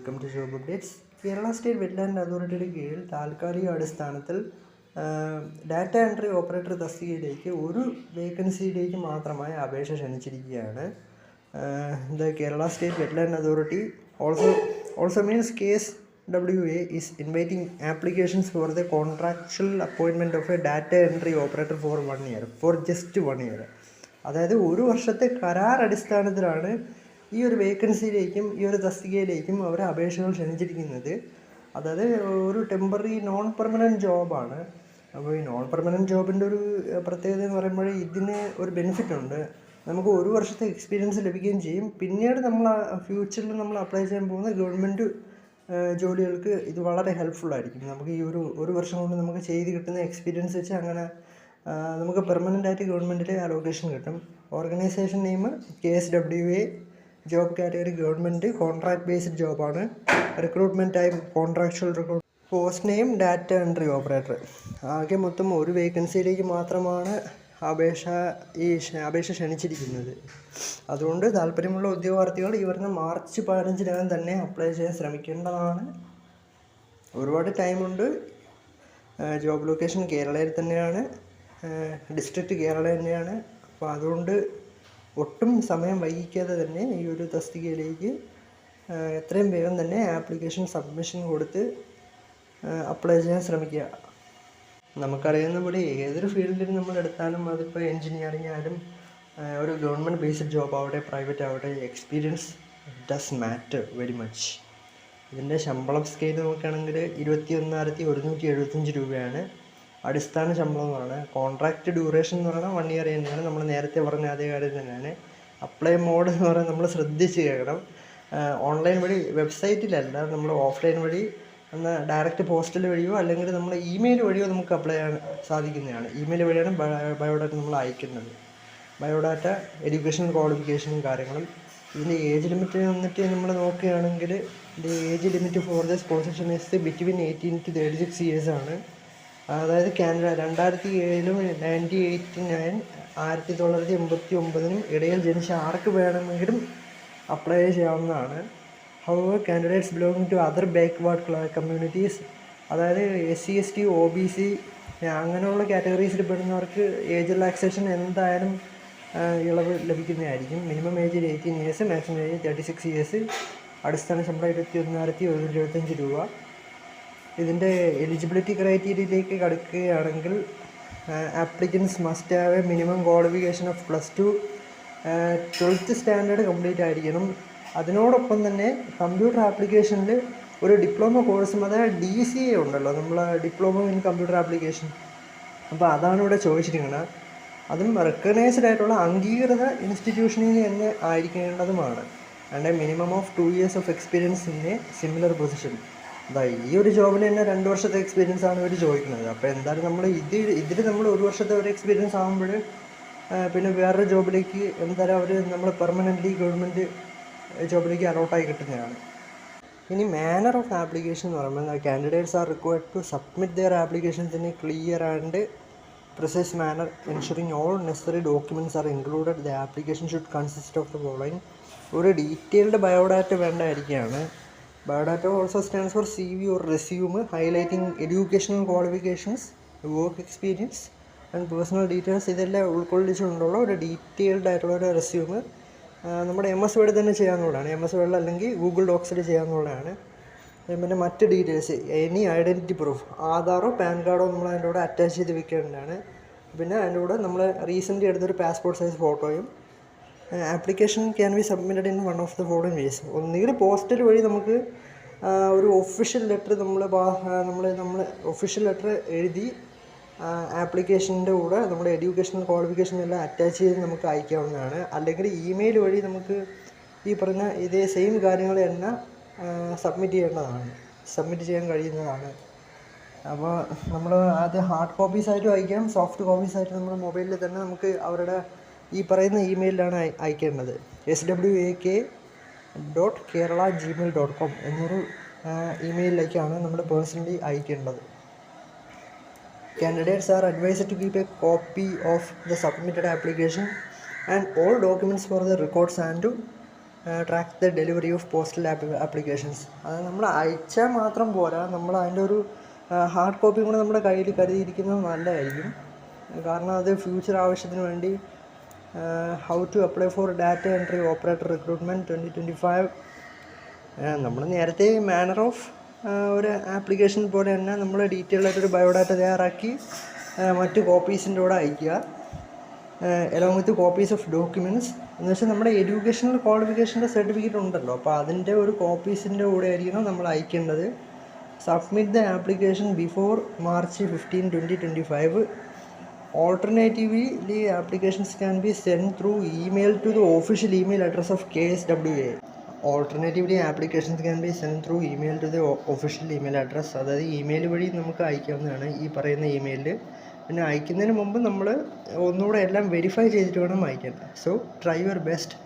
Welcome to job updates. Kerala state wetland അതോറിറ്റിയുടെ കീഴിൽ താൽക്കാലിക അടിസ്ഥാനത്തിൽ ഡാറ്റ എൻട്രി ഓപ്പറേറ്റർ തസ്തികയിലേക്ക് ഒരു വേക്കൻസിയിലേക്ക് മാത്രമായി അപേക്ഷ ക്ഷണിച്ചിരിക്കുകയാണ്. The Kerala state wetland authority also also means K S W A is inviting applications for the contractual അപ്പോയിൻമെന്റ് of a data entry operator for one year for just one year അതായത് ഒരു വർഷത്തെ കരാർ അടിസ്ഥാനത്തിലാണ് ഈ ഒരു വേക്കൻസിയിലേക്കും ഈ ഒരു തസ്തികയിലേക്കും അവർ അപേക്ഷകൾ ക്ഷണിച്ചിരിക്കുന്നത്. അതായത് ഒരു ടെമ്പററി നോൺ പെർമനന്റ് ജോബാണ് അപ്പോൾ ഈ നോൺ പെർമനന്റ് ജോബിന്റെ ഒരു പ്രത്യേകത എന്ന് പറയുമ്പോൾ ഇതിന് ഒരു ബെനിഫിറ്റ് ഉണ്ട്. നമുക്ക് ഒരു വർഷത്തെ എക്സ്പീരിയൻസ് ലഭിക്കുകയും ചെയ്യും. പിന്നീട് നമ്മൾ ഫ്യൂച്ചറിൽ നമ്മൾ അപ്ലൈ ചെയ്യാൻ പോകുന്ന ഗവൺമെന്റ് ജോലികൾക്ക് ഇത് വളരെ ഹെൽപ്ഫുൾ ആയിരിക്കും. നമുക്ക് ഈ ഒരു ഒരു വർഷം കൊണ്ട് നമുക്ക് ചെയ്ത് കിട്ടുന്ന എക്സ്പീരിയൻസ് വെച്ച് അങ്ങനെ നമുക്ക് പെർമനന്റ് ആയിട്ട് ഗവൺമെന്റിൽ അലോക്കേഷൻ കിട്ടും. Organisation name K S W A job category government contract based ജോബാണ് recruitment time contractual recruit post name data entry operator ആകെ മൊത്തം ഒരു വേക്കൻസിയിലേക്ക് മാത്രമാണ് അപേക്ഷ ഈ അപേക്ഷ ക്ഷണിച്ചിരിക്കുന്നത്. അതുകൊണ്ട് താല്പര്യമുള്ള ഉദ്യോഗാർത്ഥികൾ ഈ വരുന്ന മാർച്ച് പതിനഞ്ചിനകം തന്നെ അപ്ലൈ ചെയ്യാൻ ശ്രമിക്കേണ്ടതാണ്. ഒരുപാട് ടൈമുണ്ട് ജോബ് ലൊക്കേഷൻ കേരളയിൽ തന്നെയാണ്. ഡിസ്ട്രിക്റ്റ് കേരള തന്നെയാണ്. അപ്പോൾ അതുകൊണ്ട് ഒട്ടും സമയം വൈകിക്കാതെ തന്നെ ഈ ഒരു തസ്തികയിലേക്ക് എത്രയും വേഗം തന്നെ ആപ്ലിക്കേഷൻ സബ്മിഷൻ കൊടുത്ത് അപ്ലൈ ചെയ്യാൻ ശ്രമിക്കുക. നമുക്കറിയുന്ന പോലെ ഏതൊരു ഫീൽഡിൽ നമ്മൾ എടുത്താലും അതിപ്പോൾ എൻജിനീയറിംഗ് ആയാലും ഒരു ഗവൺമെന്റ് ബേസ്ഡ് ജോബ് ആവട്ടെ പ്രൈവറ്റ് ആവട്ടെ experience does matter very much. ഇതിന്റെ ശമ്പളം സ്കെയിൽ നോക്കുകയാണെങ്കിൽ ഇരുപത്തി ഒന്നായിരത്തി ഒരുന്നൂറ്റി എഴുപത്തഞ്ച് രൂപയാണ്. അടിസ്ഥാന ശമ്പളം എന്ന് പറയുന്നത് കോൺട്രാക്റ്റ് ഡ്യൂറേഷൻ എന്ന് പറയുന്നത് വൺ ഇയർ തന്നെയാണ്. നമ്മൾ നേരത്തെ പറഞ്ഞ അതേ കാര്യം തന്നെയാണ്. അപ്ലൈ മോഡ് എന്ന് പറയുന്നത് നമ്മൾ ശ്രദ്ധിച്ച് കേൾക്കണം. ഓൺലൈൻ വഴി വെബ്സൈറ്റിലല്ല നമ്മൾ ഓഫ്ലൈൻ വഴി എന്ന ഡയറക്റ്റ് പോസ്റ്റൽ വഴിയോ അല്ലെങ്കിൽ നമ്മൾ ഇമെയിൽ വഴിയോ നമുക്ക് അപ്ലൈ ചെയ്യാൻ സാധിക്കുന്നതാണ്. ഇമെയിൽ വഴിയാണ് ബയോഡാറ്റ നമ്മൾ അയക്കുന്നത്. ബയോഡാറ്റ എഡ്യൂക്കേഷൻ ക്വാളിഫിക്കേഷനും കാര്യങ്ങളും. ഇതിന്റെ ഏജ് ലിമിറ്റ് വന്നിട്ട് നമ്മൾ നോക്കുകയാണെങ്കിൽ ഇതിന്റെ age limit for the sponsorship between eighteen to thirty six years ആണ്. അതായത് കാനഡ രണ്ടായിരത്തി ഏഴിലും നയന്റി എയ്റ്റി നയൻ ആയിരത്തി തൊള്ളായിരത്തി എൺപത്തി ഒമ്പതിനും ഇടയിൽ ജനിച്ച ആർക്ക് വേണമെങ്കിലും അപ്ലൈ ചെയ്യാവുന്നതാണ്. However candidates belong to other backward communities അതായത് S C S T O B C അങ്ങനെയുള്ള കാറ്റഗറീസിൽ പെടുന്നവർക്ക് ഏജ് റിലാക്സേഷൻ എന്തായാലും ഇളവ് ലഭിക്കുന്നതായിരിക്കും. Minimum age eighteen years maximum age thirty six years അടിസ്ഥാന ശമ്പളം ഇരുപത്തി ഒന്നായിരത്തി ഒരുന്നൂറ്റി എഴുപത്തഞ്ച് രൂപ. ഇതിന്റെ എലിജിബിലിറ്റി ക്രൈറ്റീരിയയിലേക്ക് കടക്കുകയാണെങ്കിൽ applicants must have a minimum qualification of plus two twelfth standard complete ആയിരിക്കണം. അതിനോടൊപ്പം തന്നെ കമ്പ്യൂട്ടർ ആപ്ലിക്കേഷനിൽ ഒരു ഡിപ്ലോമ കോഴ്സും അതായത് ഡി സി എ ഉണ്ടല്ലോ നമ്മൾ ഡിപ്ലോമ ഇൻ കമ്പ്യൂട്ടർ ആപ്ലിക്കേഷൻ അപ്പോൾ അതാണ് ഇവിടെ ചോദിച്ചിരിക്കുന്നത് അതും റെക്കഗ്നൈസ്ഡ് ആയിട്ടുള്ള അംഗീകൃത ഇൻസ്റ്റിറ്റ്യൂഷനിൽ തന്നെ ആയിരിക്കേണ്ടതുമാണ്. And minimum of two years of experience in a similar position അതാ ഈ ഒരു ജോബിന് തന്നെ രണ്ട് വർഷത്തെ എക്സ്പീരിയൻസ് ആണ് ഇവർ ചോദിക്കുന്നത്. അപ്പോൾ എന്തായാലും നമ്മൾ ഇത് ഇതിൽ നമ്മൾ ഒരു വർഷത്തെ ഒരു എക്സ്പീരിയൻസ് ആകുമ്പോൾ പിന്നെ വേറൊരു ജോബിലേക്ക് എന്തായാലും അവർ നമ്മൾ പെർമനന്റ്ലി ഗവൺമെന്റ് ജോബിലേക്ക് അലോട്ടായി കിട്ടുന്നതാണ്. ഇനി മാനർ ഓഫ് ആപ്ലിക്കേഷൻ എന്ന് പറയുമ്പോൾ candidates are required to submit their applications in clear and precise manner ensuring all necessary documents are included the application should consist of the following ഒരു detailed biodata വേണ്ടതായിരിക്കുകയാണ്. Biodata also stands for C V or resume highlighting educational qualifications work experience and personal details ഇതെല്ലാം ഉൾക്കൊള്ളിച്ചുകൊണ്ടുള്ള ഒരു detailed ആയിട്ടുള്ള ഒരു resume നമ്മുടെ M S word തന്നെ ചെയ്യാവുന്നതാണ്. M S വേർഡിൽ അല്ലെങ്കിൽ ഗൂഗിൾ ഡോക്സിൽ ചെയ്യാവുന്നതാണ്. പിന്നെ മറ്റ് ഡീറ്റെയിൽസ് എനി ഐഡന്റിറ്റി പ്രൂഫ് ആധാറോ പാൻ കാർഡോ നമ്മൾ അതിന്റെ കൂടെ അറ്റാച്ച് ചെയ്ത് വെക്കേണ്ടതാണ്. പിന്നെ അതിന്റെ കൂടെ നമ്മൾ റീസെന്റ് എടുത്തൊരു പാസ്പോർട്ട് സൈസ് ഫോട്ടോയും application can be submitted in one of the following ways ഒന്നുകിൽ പോസ്റ്റൽ വഴി നമുക്ക് ഒരു ഒഫീഷ്യൽ ലെറ്റർ നമ്മൾ നമ്മൾ നമ്മൾ ഒഫീഷ്യൽ ലെറ്റർ എഴുതി ആപ്ലിക്കേഷന്റെ കൂടെ നമ്മുടെ എഡ്യൂക്കേഷണൽ ക്വാളിഫിക്കേഷൻ എല്ലാം അറ്റാച്ച് ചെയ്ത് നമുക്ക് അയക്കാവുന്നതാണ്. അല്ലെങ്കിൽ ഇമെയിൽ വഴി നമുക്ക് ഈ പറഞ്ഞ ഇതേ സെയിം കാര്യങ്ങൾ തന്നെ സബ്മിറ്റ് ചെയ്യേണ്ടതാണ്. സബ്മിറ്റ് ചെയ്യാൻ കഴിയുന്നതാണ്. അപ്പോൾ നമ്മൾ ആദ്യം ഹാർഡ് കോപ്പീസ് ആയിട്ട് അയക്കാം സോഫ്റ്റ് കോപ്പീസ് ആയിട്ട് നമ്മുടെ മൊബൈലിൽ തന്നെ നമുക്ക് അവരുടെ ഈ പറയുന്ന ഇമെയിലാണ് അയ- അയക്കേണ്ടത്. S W A K dot Kerala Gmail dot com എന്നൊരു ഇമെയിലിലേക്കാണ് നമ്മൾ personally അയക്കേണ്ടത്. Candidates are advised to keep a copy of the submitted application and all documents for the records and to track the delivery of postal applications അത് നമ്മൾ അയച്ചാൽ മാത്രം പോരാ. നമ്മൾ അതിന്റെ ഒരു ഹാർഡ് കോപ്പി കൂടെ നമ്മുടെ കയ്യിൽ കരുതിയിരിക്കുന്നത് നല്ലതായിരിക്കും. കാരണം അത് ഫ്യൂച്ചർ ആവശ്യത്തിന് വേണ്ടി how to apply for data entry operator recruitment twenty twenty five നമ്മൾ നേരത്തെ മാനർ ഓഫ് ഒരു ആപ്ലിക്കേഷൻ പോലെ തന്നെ നമ്മൾ ഡീറ്റെയിൽ ആയിട്ടൊരു ബയോഡാറ്റ തയ്യാറാക്കി ആ, മറ്റ് കോപ്പീസിന്റെ കൂടെ അയക്കുക along with copies of documents എന്ന് വെച്ചാൽ നമ്മുടെ എഡ്യൂക്കേഷണൽ ക്വാളിഫിക്കേഷന്റെ സർട്ടിഫിക്കറ്റ് ഉണ്ടല്ലോ. അപ്പോൾ അതിന്റെ ഒരു കോപ്പീസിന്റെ കൂടെ ആയിരിക്കണം നമ്മൾ അയക്കേണ്ടത്. Submit the application before March fifteen twenty twenty five Alternatively, applications can be sent through email to the official email address of KSWA. Alternatively, applications can be sent through email to the official email address. അതായത് email വഴി നമുക്ക് അയക്കാവുന്നതാണ് ഈ പറയുന്ന ഇമെയിലിൽ പിന്നെ അയക്കുന്നതിന് മുമ്പ് നമ്മൾ ഒന്നുകൂടെ എല്ലാം വെരിഫൈ ചെയ്തിട്ട് വേണം അയക്കാൻ സോ ട്രൈ യുവർ ബെസ്റ്റ്